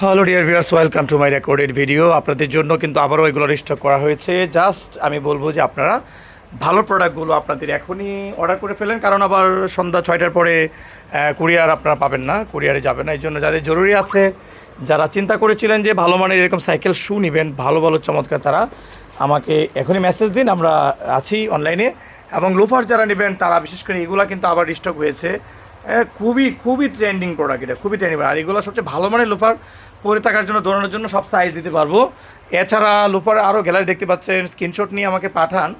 Hello dear viewers welcome to my recorded video আপনাদের জন্য কিন্তু আবারও এগুলো স্টক করা হয়েছে। জাস্ট আমি বলব যে আপনারা ভালো প্রোডাক্টগুলো আপনাদের এখনই অর্ডার করে ফেলেন, কারণ আবার সন্ধ্যা ছয়টার পরে কুরিয়ার আপনারা পাবেন না কুরিয়ারে যাবে না। এই জন্য যাদের জরুরি আছে, যারা চিন্তা করেছিলেন যে ভালো মানের এরকম সাইকেল শু নেবেন, ভালো ভালো, চমৎকার, তারা আমাকে এখনই মেসেজ দিন, আমরা আছি অনলাইনে এবং লোফার যারা নেবেন, তারা বিশেষ করে এগুলো কিন্তু আবার স্টক হয়েছে। খুবই খুবই ট্রেন্ডিং প্রোডাক্ট এটা, খুবই ট্রেন্ডিং আর এগুলো সবচেয়ে ভালো মানের লোফার পরে থাকার জন্য, দৌড়ানোর জন্য সব সাইজ দিতে পারব। এছাড়া লোফার আরও গ্যালারি দেখতে পাচ্ছেন স্ক্রিনশট নিয়ে আমাকে পাঠান,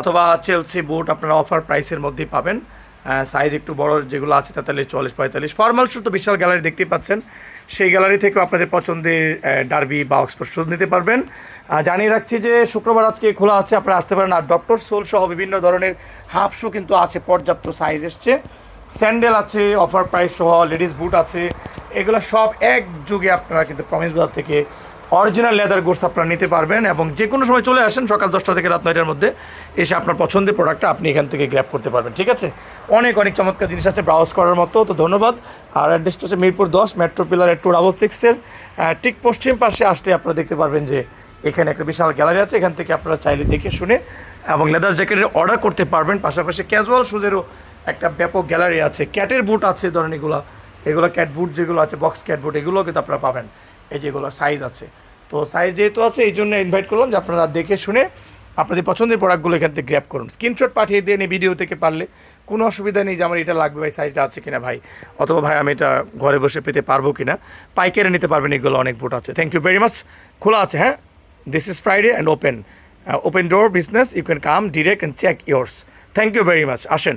অথবা চেলসি বুট আপনারা অফার প্রাইসের মধ্যেই পাবেন। সাইজ একটু বড় যেগুলো আছে, তেতাল্লিশ, চুয়াল্লিশ, পঁয়তাল্লিশ। ফর্মাল শুধু বিশাল গ্যালারি দেখতেই পাচ্ছেন। সেই গ্যালারি থেকেও আপনাদের পছন্দের ডার্বি বা অক্সফোর্ড শুজ নিতে পারবেন। জানিয়ে রাখছি যে, শুক্রবার আজকে খোলা আছে, আপনারা আসতে পারেন। আর ডক্টর সোল সহ বিভিন্ন ধরনের হাফ শু কিন্তু আছে, পর্যাপ্ত সাইজ এসছে। স্যান্ডেল আছে অফার প্রাইস সহ লেডিস বুট আছে, এগুলো সব এক যুগে আপনারা কিন্তু প্রমিস বাজার থেকে অরিজিনাল লেদার গোডস আপনারা নিতে পারবেন এবং যে কোনো সময় চলে আসেন সকাল দশটা থেকে রাত নয়টার মধ্যে, এসে আপনার পছন্দের প্রোডাক্টটা আপনি এখান থেকে গ্র্যাপ করতে পারবেন, ঠিক আছে? অনেক অনেক চমৎকার জিনিস আছে ব্রাউজ করার মতো, তো ধন্যবাদ। আর অ্যাড্রেসটা হচ্ছে মিরপুর দশ মেট্রো পিলার টু ডাবল সিক্সের ঠিক পশ্চিম পাশে আসলে আপনারা দেখতে পারবেন যে এখানে একটা বিশাল গ্যালারি আছে, এখান থেকে আপনারা চাইলে দেখে শুনে এবং লেদার জ্যাকেটের অর্ডার করতে পারবেন, পাশাপাশি ক্যাজুয়াল শুজেরও একটা ব্যাপক গ্যালারি আছে, ক্যাটের বুট আছে ধরেন এগুলো এগুলো ক্যাট বুট যেগুলো আছে, বক্স ক্যাট বুট, এগুলো কিন্তু আপনারা পাবেন। এই যেগুলো সাইজ আছে। তো সাইজ যেহেতু আছে, এই জন্য ইনভাইট করলাম যে আপনারা দেখে শুনে আপনাদের পছন্দের প্রোডাক্টগুলো এখান থেকে গ্র্যাপ করুন। স্ক্রিনশট পাঠিয়ে দিয়ে এই ভিডিও থেকে পারলে কোনো অসুবিধা নেই যে আমার এটা লাগবে ভাই সাইজটা আছে কিনা ভাই। অথবা ভাই, আমি এটা ঘরে বসে পেতে পারব কিনা। পাইকারি নিতে পারবেন, এগুলো অনেক বুট আছে। থ্যাংক ইউ ভেরি মাচ খোলা আছে হ্যাঁ? This is Friday and open open door business you can come direct and check yours thank you very much আসেন।